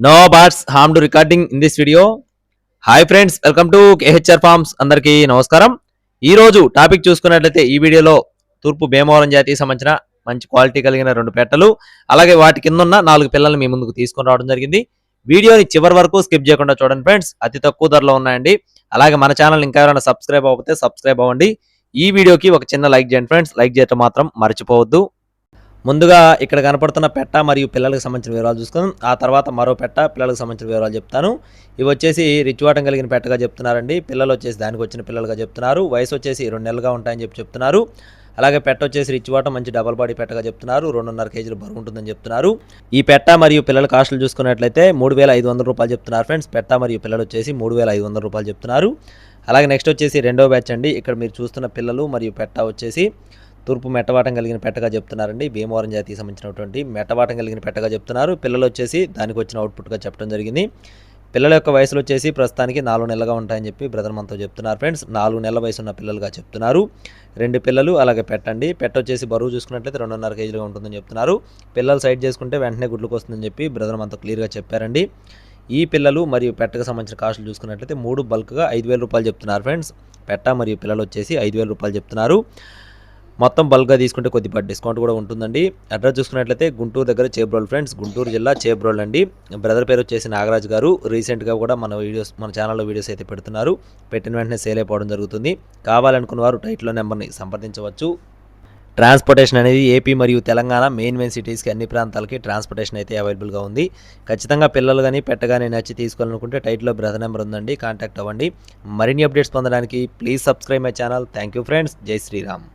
No bots harm to recording in this video hi friends welcome to KHR farms అందరికీ నమస్కారం ఈ రోజు topic చూసుకున్నట్లయితే ఈ వీడియోలో తూర్పు భీమవరం జాతికి సంబంధించిన మంచి క్వాలిటీ కలిగిన రెండు పెట్టలు అలాగే వాటి కింద ఉన్న నాలుగు పిల్లల్ని మీ ముందుకు తీసుకొని రావడం జరిగింది. వీడియోని చివరి వరకు స్కిప్ చేయకుండా చూడండి ఫ్రెండ్స్ అతి తక్కువ ధరలో ఉన్నాయండి. అలాగే మన ఛానల్ ఇంకా ఎవరైనా సబ్స్క్రైబ్ అవ్వకపోతే సబ్స్క్రైబ్ అవ్వండి. ఈ వీడియోకి ఒక చిన్న లైక్ చేయండి ఫ్రెండ్స్ లైక్ చేయటం మాత్రం మర్చిపోవద్దు. ముందుగా ఇక్కడ కనపడుతున్న పెట్ట మరియు పిల్లలకు సంబంధించిన వివరాలు చూసుకుందాం. ఆ తర్వాత మరో పెట్ట పిల్లలకు సంబంధించిన వివరాలు చెప్తాను. ఇవి వచ్చేసి రిచ్వాటం కలిగిన పెట్టగా చెప్తున్నారండి. పిల్లలు వచ్చేసి దానికి వచ్చిన పిల్లలుగా చెప్తున్నారు. వయసు వచ్చేసి రెండు నెలలుగా ఉంటాయని చెప్పి చెప్తున్నారు. అలాగే పెట్ట వచ్చేసి రిచ్వాటం మంచి డబల్ బాడీ పెట్టగా చెప్తున్నారు. రెండున్నర కేజీలు బరువు ఉంటుందని చెప్తున్నారు. ఈ పెట్ట మరియు పిల్లల కాస్టులు చూసుకున్నట్లయితే మూడు వేల ఐదు వందల రూపాయలు చెప్తున్నారు ఫ్రెండ్స్. పెట్ట మరియు పిల్లలు వచ్చేసి మూడు వేల ఐదు వందల రూపాయలు చెప్తున్నారు. అలాగే నెక్స్ట్ వచ్చేసి రెండో బ్యాచ్ అండి. ఇక్కడ మీరు చూస్తున్న పిల్లలు మరియు పెట్ట వచ్చేసి తూర్పు మెట్టవాటం కలిగిన పెట్టగా చెప్తున్నారండి. భీమవరం జాతికి సంబంధించినటువంటి మెట్టవాటం కలిగిన పెట్టగా చెప్తున్నారు. పిల్లలు వచ్చేసి దానికి వచ్చిన అవుట్పుట్గా చెప్పడం జరిగింది. పిల్లల యొక్క వయసులు వచ్చేసి ప్రస్తుతానికి నాలుగు నెలలుగా ఉంటాయని చెప్పి బ్రదర్ మనతో చెప్తున్నారు ఫ్రెండ్స్. నాలుగు నెలల వయసు ఉన్న పిల్లలుగా చెప్తున్నారు. రెండు పిల్లలు అలాగే పెట్టండి. పెట్ట వచ్చేసి బరువు చూసుకున్నట్లయితే రెండున్నర కేజీలుగా ఉంటుందని చెప్తున్నారు. పిల్లలు సైడ్ చేసుకుంటే వెంటనే గుడ్లకు వస్తుందని చెప్పి బ్రదర్ మనతో క్లియర్గా చెప్పారండి. ఈ పిల్లలు మరియు పెట్టకు సంబంధించిన కాస్టులు చూసుకున్నట్లయితే మూడు బల్క్గా ఐదు వేల రూపాయలు చెప్తున్నారు ఫ్రెండ్స్. పెట్ట మరియు పిల్లలు వచ్చేసి ఐదు వేల రూపాయలు చెప్తున్నారు. మొత్తం బల్క్గా తీసుకుంటే కొద్దిపాటి డిస్కౌంట్ కూడా ఉంటుందండి. అడ్రస్ చూసుకున్నట్లయితే గుంటూరు దగ్గర చేబ్రోల్ ఫ్రెండ్స్ గుంటూరు జిల్లా చేబ్రోల్ అండి. బ్రదర్ పేరు వచ్చేసి నాగరాజ్ గారు. రీసెంట్గా కూడా మన వీడియోస్ మన ఛానల్లో వీడియోస్ అయితే పెడుతున్నారు. పెట్టిన వెంటనే సేల్ అయిపోవడం జరుగుతుంది. కావాలనుకున్న వారు టైట్లో నెంబర్ని సంప్రదించవచ్చు. ట్రాన్స్పోర్టేషన్ అనేది ఏపీ మరియు తెలంగాణ మెయిన్ మెయిన్ సిటీస్కి అన్ని ప్రాంతాలకి ట్రాన్స్పోర్టేషన్ అయితే అవైలబుల్గా ఉంది. ఖచ్చితంగా పిల్లలు కానీ పెట్టగానే నచ్చి తీసుకోవాలనుకుంటే టైట్లో బ్రదర్ నెంబర్ ఉందండి. కాంటాక్ట్ అవ్వండి. మరిన్ని అప్డేట్స్ పొందడానికి please subscribe my channel. Thank you friends. జై శ్రీరామ్.